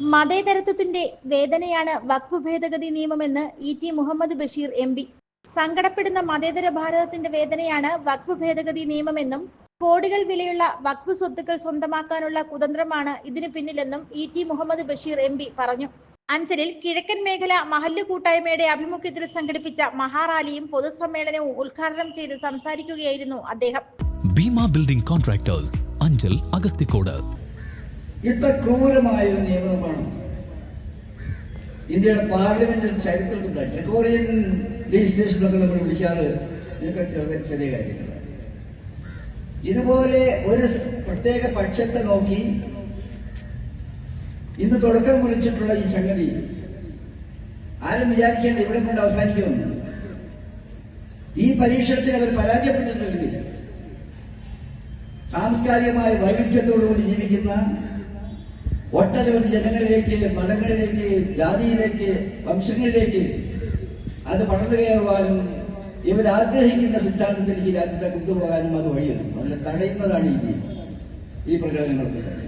മതേതരത്വത്തിന്റെ വേദനയാണ് വക്ഫ് ഭേദഗതി നിയമമെന്ന് E T Muhammad Basheer M P. സങ്കടപ്പെടുന്ന മതേതര ഭാരതത്തിന്റെ വേദനയാണ് വക്ഫ് ഭേദഗതി നിയമമെന്നും കോടികൾ വിലയുള്ള വക്ഫ് സ്വത്തുക്കൾ സ്വന്തമാക്കാനുള്ള കുതന്ത്രമാണ് ഇതിനു പിന്നിലെന്നും E T Muhammad Basheer M പറഞ്ഞു. അഞ്ചലിൽ കിഴക്കൻ മേഖല മഹല്ല് കൂട്ടായ്മയുടെ ആഭിമുഖ്യത്തിൽ സംഘടിപ്പിച്ച മഹാറാലിയും പൊതുസമ്മേളനവും ഉദ്ഘാടനം ചെയ്ത് സംസാരിക്കുകയായിരുന്നു അദ്ദേഹം. Bheema building contractors Anchal Agasthikode. ഇത്ര ക്രൂരമായൊരു നിയമമാണ് ഇന്ത്യയുടെ പാർലമെന്റിൽ നമ്മൾ വിളിക്കാറ്. ഇതിനൊക്കെ ചെറിയ ചെറിയ കാര്യങ്ങളാണ്. ഇതുപോലെ ഒരു പ്രത്യേക പക്ഷത്തെ നോക്കി ഇന്ന് തുടക്കം കുറിച്ചിട്ടുള്ള ഈ സംഗതി ആരും വിചാരിക്കേണ്ട ഇവിടെ കൊണ്ട് അവസാനിക്കുമെന്ന് ഈ പരീക്ഷണത്തിൽ അവർ പരാജയപ്പെട്ടിട്ടില്ലെങ്കിൽ സാംസ്കാരികമായ വൈവിധ്യത്തോടുകൂടി ജീവിക്കുന്ന ഒട്ടനവധി ജനങ്ങളിലേക്ക് മതങ്ങളിലേക്ക് ജാതിയിലേക്ക് വംശങ്ങളിലേക്ക് അത് പടർന്നു കയറുവാനും ഇവരാഗ്രഹിക്കുന്ന സിദ്ധാന്തത്തിലേക്ക് രാജ്യത്തെ കൊണ്ടുപോകാനും അത് വഴിയുണ്ട് അതിനെ തടയുന്നതാണ് ഈ ഈ പ്രകടനങ്ങളൊക്കെ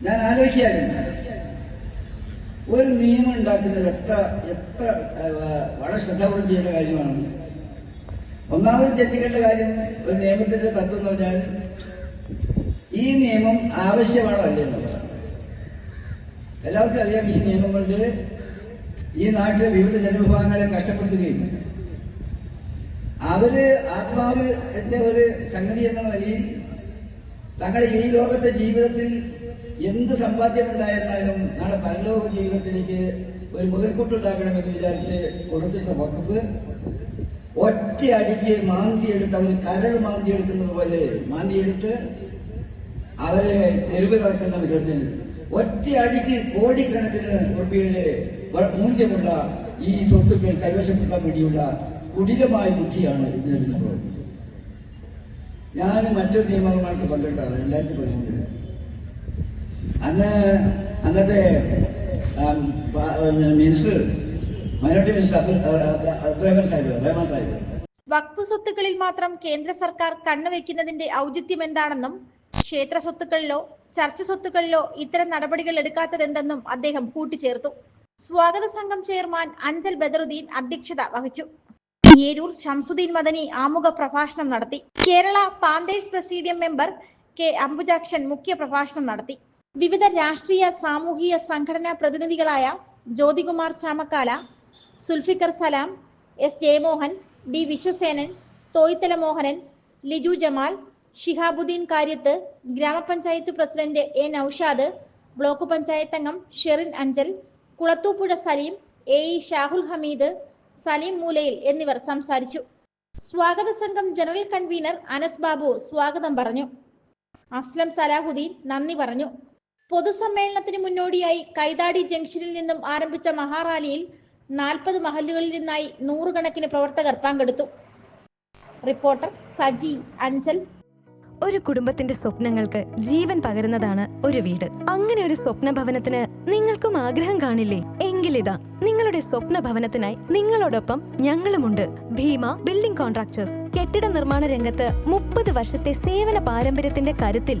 ഞാൻ ആലോചിക്കാറുണ്ട് ഒരു നിയമം ഉണ്ടാക്കുന്നത് എത്ര എത്ര വളരെ ശ്രദ്ധാപൂർവം ചെയ്യേണ്ട കാര്യമാണ്. ഒന്നാമത് ചിന്തിക്കേണ്ട കാര്യം ഒരു നിയമത്തിന്റെ തത്വം എന്ന് പറഞ്ഞാൽ ഈ നിയമം ആവശ്യമാണോ അല്ലേ എല്ലാവർക്കും അറിയാം ഈ നിയമം കൊണ്ട് ഈ നാട്ടിലെ വിവിധ ജനവിഭാഗങ്ങളെ കഷ്ടപ്പെടുത്തുകയും അവർ ആത്മാവ് എന്റെ ഒരു സംഗതി എന്ന നിലയിൽ തങ്ങളുടെ ഈ ലോകത്തെ ജീവിതത്തിൽ എന്ത് സമ്പാദ്യം സമ്പാദ്യമുണ്ടായിരുന്നാലും നാളെ പരലോക ജീവിതത്തിലേക്ക് ഒരു മുതൽക്കൂട്ട് മുതൽക്കൂട്ടുണ്ടാക്കണമെന്ന് വിചാരിച്ച് കൊടുത്തിട്ട വഖഫ് മാന്തി മാന്തിയെടുത്ത് അവർ കരൾ മാന്തിയെടുക്കുന്നത് പോലെ മാന്തിയെടുത്ത് അവരെ തെരുവ് നടക്കുന്ന വിധത്തിൽ ഒറ്റ അടിക്ക് കോടിക്കണക്കിന് റുപ്യയുടെ മൂല്യമുള്ള ഈ സ്വത്തുക്കൾ കൈവശപ്പെടുത്താൻ വേണ്ടിയുള്ള കുടിലമായ ബുദ്ധിയാണ് ഇതിനെ പ്രവർത്തിച്ചത് ഞാൻ മറ്റൊരു നിയമനിർമ്മാണത്തിൽ പങ്കെടുത്താണ് രണ്ടായിരത്തി പതിമൂന്നിൽ. അന്ന് അന്നത്തെ minister minority minister Abdurahman Sahib Rahman Sahib. വഖഫ് സ്വത്തുക്കളിൽ മാത്രം കേന്ദ്ര സർക്കാർ കണ്ണുവെക്കുന്നതിന്റെ ഔചിത്യം എന്താണെന്നും ക്ഷേത്ര സ്വത്തുക്കളിലോ ചർച്ച സ്വത്തുക്കളിലോ ഇത്തരം നടപടികൾ എടുക്കാത്തതെന്തെന്നും അദ്ദേഹം കൂട്ടിച്ചേർത്തു. സ്വാഗത സംഘം ചെയർമാൻ അഞ്ചൽ ബദറുദ്ദീൻ അധ്യക്ഷത വഹിച്ചു. ഏരൂർ ഷംസുദ്ദീൻ മദനി ആമുഖ പ്രഭാഷണം നടത്തി. Kerala Panthers presidium member K Ambujakshan മുഖ്യ പ്രഭാഷണം നടത്തി. വിവിധ രാഷ്ട്രീയ സാമൂഹിക സംഘടനാ പ്രതിനിധികളായ Jyothikumar Chamakkala Sulfikar Salam S Jayamohan D Viswasenan Thoythala Mohanan Liju Jamal Shihabuddin Karyath grama panchayat president A Naushad block panchayat അംഗം ഷെറിൻ അഞ്ചൽ കുളത്തൂപ്പുഴ സലീം എ ഇ ഷാഹുൽ ഹമീദ് സലീം മൂലയിൽ എന്നിവർ സംസാരിച്ചു. സ്വാഗത സംഘം ജനറൽ കൺവീനർ അനസ് ബാബു സ്വാഗതം പറഞ്ഞു. അസ്ലം സലാഹുദ്ദീൻ നന്ദി പറഞ്ഞു. പൊതുസമ്മേളനത്തിന് മുന്നോടിയായി കൈതാടി ജംഗ്ഷനിൽ നിന്നും ആരംഭിച്ച മഹാറാലിയിൽ നാൽപ്പത് മഹലുകളിൽ നിന്നായി നൂറുകണക്കിന് പ്രവർത്തകർ പങ്കെടുത്തു. റിപ്പോർട്ടർ സജി അഞ്ചൽ. ഒരു കുടുംബത്തിന്റെ സ്വപ്നങ്ങൾക്ക് ജീവൻ പകരുന്നതാണ് ഒരു വീട്. അങ്ങനെ ഒരു സ്വപ്ന ഭവനത്തിന് നിങ്ങൾക്കും ആഗ്രഹം കാണില്ലേ? എങ്കിലിതാ നിങ്ങളുടെ സ്വപ്ന ഭവനത്തിനായി നിങ്ങളോടൊപ്പം ഞങ്ങളുമുണ്ട്. Bheema building contractors. കെട്ടിട നിർമ്മാണ രംഗത്ത് മുപ്പത് വർഷത്തെ സേവന പാരമ്പര്യത്തിന്റെ കരുത്തിൽ